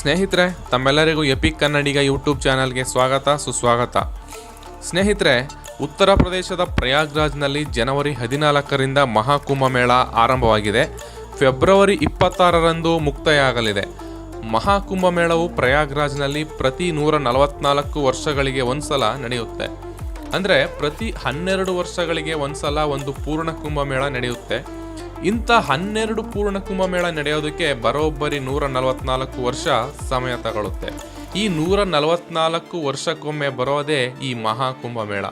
ಸ್ನೇಹಿತರೆ, ತಮ್ಮೆಲ್ಲರಿಗೂ EPIC Kannadiga YouTube ಚಾನಲ್ಗೆ ಸ್ವಾಗತ, ಸುಸ್ವಾಗತ. ಸ್ನೇಹಿತರೆ, ಉತ್ತರ ಪ್ರದೇಶದ ಪ್ರಯಾಗ್ರಾಜ್ನಲ್ಲಿ ಜನವರಿ ಹದಿನಾಲ್ಕರಿಂದ ಮಹಾಕುಂಭಮೇಳ ಆರಂಭವಾಗಿದೆ. ಫೆಬ್ರವರಿ ಇಪ್ಪತ್ತಾರರಂದು ಮುಕ್ತಾಯ ಆಗಲಿದೆ ಮಹಾಕುಂಭಮೇಳವು ಪ್ರಯಾಗ್ರಾಜ್ನಲ್ಲಿ ಪ್ರತಿ ನೂರ ನಲವತ್ನಾಲ್ಕು ವರ್ಷಗಳಿಗೆ ಒಂದ್ಸಲ ನಡೆಯುತ್ತೆ. ಅಂದರೆ ಪ್ರತಿ ಹನ್ನೆರಡು ವರ್ಷಗಳಿಗೆ ಒಂದ್ಸಲ ಒಂದು ಪೂರ್ಣ ಕುಂಭಮೇಳ ನಡೆಯುತ್ತೆ. ಇಂಥ ಹನ್ನೆರಡು ಪೂರ್ಣ ಕುಂಭಮೇಳ ನಡೆಯೋದಕ್ಕೆ ಬರೋಬ್ಬರಿ ನೂರ ನಲವತ್ನಾಲ್ಕು ವರ್ಷ ಸಮಯ ತಗೊಳ್ಳುತ್ತೆ ಈ ನೂರ ನಲವತ್ನಾಲ್ಕು ವರ್ಷಕ್ಕೊಮ್ಮೆ ಬರೋದೇ ಈ ಮಹಾಕುಂಭಮೇಳ.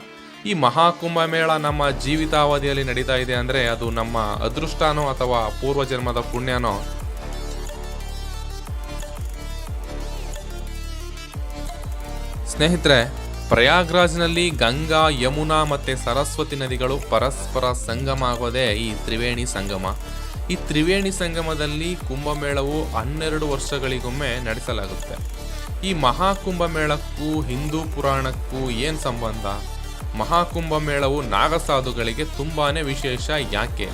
ಈ ಮಹಾಕುಂಭಮೇಳ ನಮ್ಮ ಜೀವಿತಾವಧಿಯಲ್ಲಿ ನಡೀತಾ ಇದೆ ಅಂದರೆ ಅದು ನಮ್ಮ ಅದೃಷ್ಟನೋ ಅಥವಾ ಪೂರ್ವಜನ್ಮದ ಪುಣ್ಯನೋ? ಸ್ನೇಹಿತರೆ ಪ್ರಯಾಗ್ರಾಜ್ನಲ್ಲಿ ಗಂಗಾ, ಯಮುನಾ ಮತ್ತು ಸರಸ್ವತಿ ನದಿಗಳು ಪರಸ್ಪರ ಸಂಗಮ ಆಗೋದೇ ಈ ತ್ರಿವೇಣಿ ಸಂಗಮ. ಈ ತ್ರಿವೇಣಿ ಸಂಗಮದಲ್ಲಿ ಕುಂಭಮೇಳವು ಹನ್ನೆರಡು ವರ್ಷಗಳಿಗೊಮ್ಮೆ ನಡೆಸಲಾಗುತ್ತೆ. ಈ ಮಹಾಕುಂಭಮೇಳಕ್ಕೂ, ಹಿಂದೂ ಪುರಾಣಕ್ಕೂ ಏನು ಸಂಬಂಧ? ಮಹಾಕುಂಭಮೇಳವು ನಾಗಸಾಧುಗಳಿಗೆ ತುಂಬಾ ವಿಶೇಷ ಯಾಕೆ?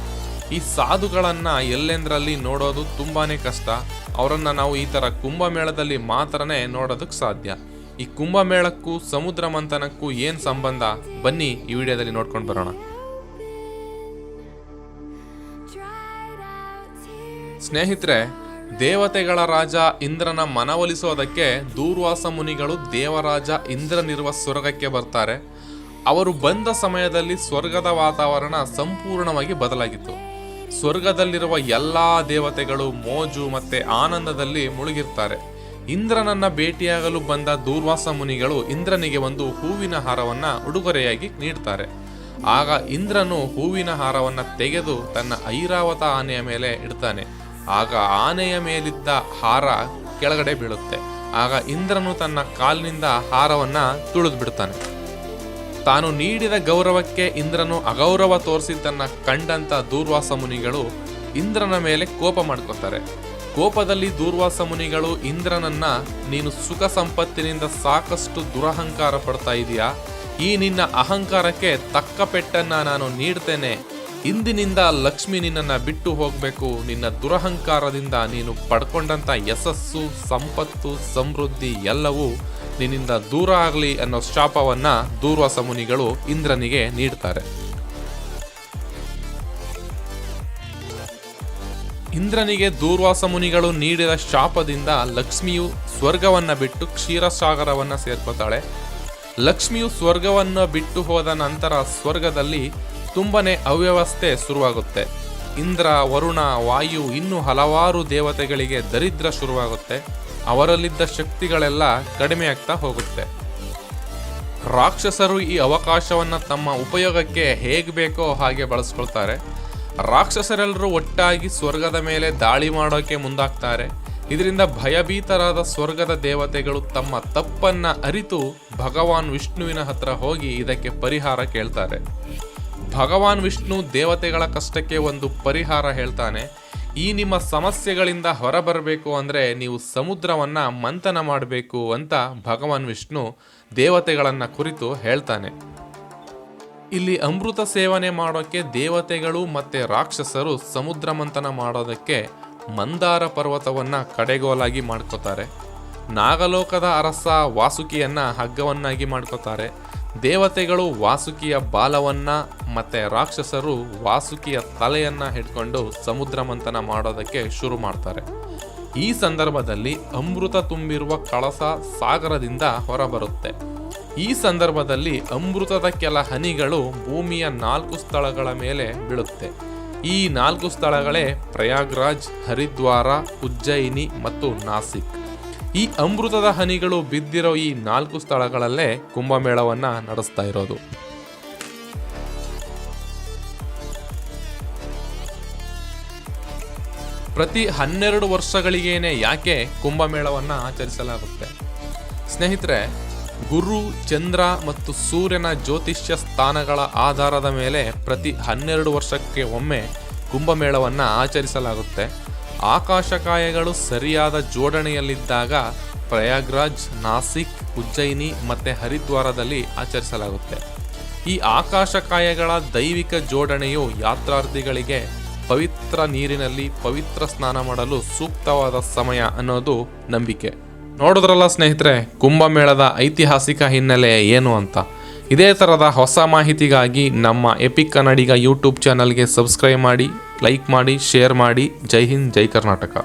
ಈ ಸಾಧುಗಳನ್ನು ಎಲ್ಲೆಂದರಲ್ಲಿ ನೋಡೋದು ತುಂಬಾ ಕಷ್ಟ. ಅವರನ್ನು ನಾವು ಈ ಥರ ಕುಂಭಮೇಳದಲ್ಲಿ ಮಾತ್ರನೇ ನೋಡೋದಕ್ಕೆ ಸಾಧ್ಯ. ಈ ಕುಂಭಮೇಳಕ್ಕೂ, ಸಮುದ್ರ ಮಂಥನಕ್ಕೂ ಏನು ಸಂಬಂಧ? ಬನ್ನಿ ಈ ವಿಡಿಯೋದಲ್ಲಿ ನೋಡ್ಕೊಂಡು ಬರೋಣ. ಸ್ನೇಹಿತರೆ, ದೇವತೆಗಳ ರಾಜ ಇಂದ್ರನ ಮನವೊಲಿಸೋದಕ್ಕೆ ದೂರ್ವಾಸ ಮುನಿಗಳು ದೇವರಾಜ ಇಂದ್ರನಿರುವ ಸ್ವರ್ಗಕ್ಕೆ ಬರ್ತಾರೆ. ಅವರು ಬಂದ ಸಮಯದಲ್ಲಿ ಸ್ವರ್ಗದ ವಾತಾವರಣ ಸಂಪೂರ್ಣವಾಗಿ ಬದಲಾಗಿತ್ತು. ಸ್ವರ್ಗದಲ್ಲಿರುವ ಎಲ್ಲ ದೇವತೆಗಳು ಮೋಜು ಮತ್ತೆ ಆನಂದದಲ್ಲಿ ಮುಳುಗಿರ್ತಾರೆ. ಇಂದ್ರನನ್ನ ಭೇಟಿಯಾಗಲು ಬಂದ ದೂರ್ವಾಸ ಮುನಿಗಳು ಇಂದ್ರನಿಗೆ ಒಂದು ಹೂವಿನ ಹಾರವನ್ನ ಉಡುಗೊರೆಯಾಗಿ ನೀಡ್ತಾರೆ. ಆಗ ಇಂದ್ರನು ಹೂವಿನ ಹಾರವನ್ನ ತೆಗೆದು ತನ್ನ ಐರಾವತ ಆನೆಯ ಮೇಲೆ ಇಡ್ತಾನೆ. ಆಗ ಆನೆಯ ಮೇಲಿದ್ದ ಹಾರ ಕೆಳಗಡೆ ಬೀಳುತ್ತೆ. ಆಗ ಇಂದ್ರನು ತನ್ನ ಕಾಲಿನಿಂದ ಹಾರವನ್ನ ತುಳಿದು ಬಿಡ್ತಾನೆ. ತಾನು ನೀಡಿದ ಗೌರವಕ್ಕೆ ಇಂದ್ರನು ಅಗೌರವ ತೋರಿಸಿ ತನ್ನ ಕಂಡಂತ ದೂರ್ವಾಸ ಮುನಿಗಳು ಇಂದ್ರನ ಮೇಲೆ ಕೋಪ ಮಾಡ್ಕೋತಾರೆ ಕೋಪದಲ್ಲಿ ದೂರ್ವಾಸ ಮುನಿಗಳು, ಇಂದ್ರನನ್ನ ನೀನು ಸುಖ ಸಂಪತ್ತಿನಿಂದ ಸಾಕಷ್ಟು ದುರಹಂಕಾರ ಪಡ್ತಾ ಇದೀಯಾ? ಈ ನಿನ್ನ ಅಹಂಕಾರಕ್ಕೆ ತಕ್ಕ ಪೆಟ್ಟನ್ನ ನಾನು ನೀಡ್ತೇನೆ. ಇಂದಿನಿಂದ ಲಕ್ಷ್ಮಿ ನಿನ್ನನ್ನ ಬಿಟ್ಟು ಹೋಗಬೇಕು. ನಿನ್ನ ದುರಹಂಕಾರದಿಂದ ನೀನು ಪಡ್ಕೊಂಡಂತ ಯಶಸ್ಸು, ಸಂಪತ್ತು, ಸಮೃದ್ಧಿ ಎಲ್ಲವೂ ನಿನ್ನಿಂದ ದೂರ ಆಗಲಿ ಅನ್ನೋ ಶಾಪವನ್ನ ದೂರ್ವಾಸ ಮುನಿಗಳು ಇಂದ್ರನಿಗೆ ನೀಡ್ತಾರೆ. ಇಂದ್ರನಿಗೆ ದೂರ್ವಾಸ ಮುನಿಗಳು ನೀಡಿದ ಶಾಪದಿಂದ ಲಕ್ಷ್ಮಿಯು ಸ್ವರ್ಗವನ್ನ ಬಿಟ್ಟು ಕ್ಷೀರಸಾಗರವನ್ನ ಸೇರ್ಕೋತಾಳೆ. ಲಕ್ಷ್ಮಿಯು ಸ್ವರ್ಗವನ್ನು ಬಿಟ್ಟು ಹೋದ ನಂತರ ಸ್ವರ್ಗದಲ್ಲಿ ತುಂಬನೇ ಅವ್ಯವಸ್ಥೆ ಶುರುವಾಗುತ್ತೆ. ಇಂದ್ರ, ವರುಣ, ವಾಯು ಇನ್ನೂ ಹಲವಾರು ದೇವತೆಗಳಿಗೆ ದರಿದ್ರ ಶುರುವಾಗುತ್ತೆ. ಅವರಲ್ಲಿದ್ದ ಶಕ್ತಿಗಳೆಲ್ಲ ಕಡಿಮೆಯಾಗ್ತಾ ಹೋಗುತ್ತೆ. ರಾಕ್ಷಸರು ಈ ಅವಕಾಶವನ್ನ ತಮ್ಮ ಉಪಯೋಗಕ್ಕೆ ಹೇಗೆ ಬೇಕೋ ಹಾಗೆ ಬಳಸ್ಕೊಳ್ತಾರೆ. ರಾಕ್ಷಸರೆಲ್ಲರೂ ಒಟ್ಟಾಗಿ ಸ್ವರ್ಗದ ಮೇಲೆ ದಾಳಿ ಮಾಡೋಕೆ ಮುಂದಾಗ್ತಾರೆ. ಇದರಿಂದ ಭಯಭೀತರಾದ ಸ್ವರ್ಗದ ದೇವತೆಗಳು ತಮ್ಮ ತಪ್ಪನ್ನ ಅರಿತು ಭಗವಾನ್ ವಿಷ್ಣುವಿನ ಹತ್ರ ಹೋಗಿ ಇದಕ್ಕೆ ಪರಿಹಾರ ಕೇಳ್ತಾರೆ. ಭಗವಾನ್ ವಿಷ್ಣು ದೇವತೆಗಳ ಕಷ್ಟಕ್ಕೆ ಒಂದು ಪರಿಹಾರ ಹೇಳ್ತಾನೆ. ಈ ನಿಮ್ಮ ಸಮಸ್ಯೆಗಳಿಂದ ಹೊರಬರಬೇಕು ಅಂದರೆ ನೀವು ಸಮುದ್ರವನ್ನು ಮಂಥನ ಮಾಡಬೇಕು ಅಂತ ಭಗವಾನ್ ವಿಷ್ಣು ದೇವತೆಗಳನ್ನು ಕುರಿತು ಹೇಳ್ತಾನೆ. ಇಲ್ಲಿ ಅಮೃತ ಸೇವನೆ ಮಾಡೋಕ್ಕೆ ದೇವತೆಗಳು ಮತ್ತು ರಾಕ್ಷಸರು ಸಮುದ್ರ ಮಂಥನ ಮಾಡೋದಕ್ಕೆ ಮಂದಾರ ಪರ್ವತವನ್ನು ಕಡೆಗೋಲಾಗಿ ಮಾಡ್ಕೋತಾರೆ. ನಾಗಲೋಕದ ಅರಸ ವಾಸುಕಿಯನ್ನು ಹಗ್ಗವನ್ನಾಗಿ ಮಾಡ್ಕೋತಾರೆ. ದೇವತೆಗಳು ವಾಸುಕಿಯ ಬಾಲವನ್ನು ಮತ್ತು ರಾಕ್ಷಸರು ವಾಸುಕಿಯ ತಲೆಯನ್ನು ಹಿಡ್ಕೊಂಡು ಸಮುದ್ರ ಮಂಥನ ಮಾಡೋದಕ್ಕೆ ಶುರು ಮಾಡ್ತಾರೆ. ಈ ಸಂದರ್ಭದಲ್ಲಿ ಅಮೃತ ತುಂಬಿರುವ ಕಳಸ ಸಾಗರದಿಂದ ಹೊರಬರುತ್ತೆ. ಈ ಸಂದರ್ಭದಲ್ಲಿ ಅಮೃತದ ಕೆಲ ಹನಿಗಳು ಭೂಮಿಯ ನಾಲ್ಕು ಸ್ಥಳಗಳ ಮೇಲೆ ಬೀಳುತ್ತೆ. ಈ ನಾಲ್ಕು ಸ್ಥಳಗಳೇ ಪ್ರಯಾಗ್ರಾಜ್, ಹರಿದ್ವಾರ, ಉಜ್ಜಯಿನಿ ಮತ್ತು ನಾಸಿಕ್. ಈ ಅಮೃತದ ಹನಿಗಳು ಬಿದ್ದಿರೋ ಈ ನಾಲ್ಕು ಸ್ಥಳಗಳಲ್ಲೇ ಕುಂಭಮೇಳವನ್ನು ನಡೆಸ್ತಾ ಇರೋದು. ಪ್ರತಿ ಹನ್ನೆರಡು ವರ್ಷಗಳಿಗೇನೆ ಯಾಕೆ ಕುಂಭಮೇಳವನ್ನು ಆಚರಿಸಲಾಗುತ್ತೆ? ಸ್ನೇಹಿತರೆ ಗುರು, ಚಂದ್ರ ಮತ್ತು ಸೂರ್ಯನ ಜ್ಯೋತಿಷ್ಯ ಸ್ಥಾನಗಳ ಆಧಾರದ ಮೇಲೆ ಪ್ರತಿ ಹನ್ನೆರಡು ವರ್ಷಕ್ಕೆ ಒಮ್ಮೆ ಕುಂಭಮೇಳವನ್ನು ಆಚರಿಸಲಾಗುತ್ತೆ. ಆಕಾಶಕಾಯಗಳು ಸರಿಯಾದ ಜೋಡಣೆಯಲ್ಲಿದ್ದಾಗ ಪ್ರಯಾಗ್ರಾಜ್, ನಾಸಿಕ್, ಉಜ್ಜಯಿನಿ ಮತ್ತು ಹರಿದ್ವಾರದಲ್ಲಿ ಆಚರಿಸಲಾಗುತ್ತೆ. ಈ ಆಕಾಶಕಾಯಗಳ ದೈವಿಕ ಜೋಡಣೆಯು ಯಾತ್ರಾರ್ಥಿಗಳಿಗೆ ಪವಿತ್ರ ನೀರಿನಲ್ಲಿ ಪವಿತ್ರ ಸ್ನಾನ ಮಾಡಲು ಸೂಕ್ತವಾದ ಸಮಯ ಅನ್ನೋದು ನಂಬಿಕೆ. ನೋಡಿದ್ರಲ್ಲ ಸ್ನೇಹಿತರೆ, ಕುಂಭಮೇಳದ ಐತಿಹಾಸಿಕ ಹಿನ್ನೆಲೆ ಏನು ಅಂತ? ಇದೇ ಥರದ ಹೊಸ ಮಾಹಿತಿಗಾಗಿ ನಮ್ಮ ಎಪಿಕ್ ಕನ್ನಡಿಗ ಯೂಟ್ಯೂಬ್ ಚಾನಲ್ಗೆ ಸಬ್ಸ್ಕ್ರೈಬ್ ಮಾಡಿ ಲೈಕ್ ಮಾಡಿ ಶೇರ್ ಮಾಡಿ. ಜೈ ಹಿಂದ್, ಜೈ ಕರ್ನಾಟಕ.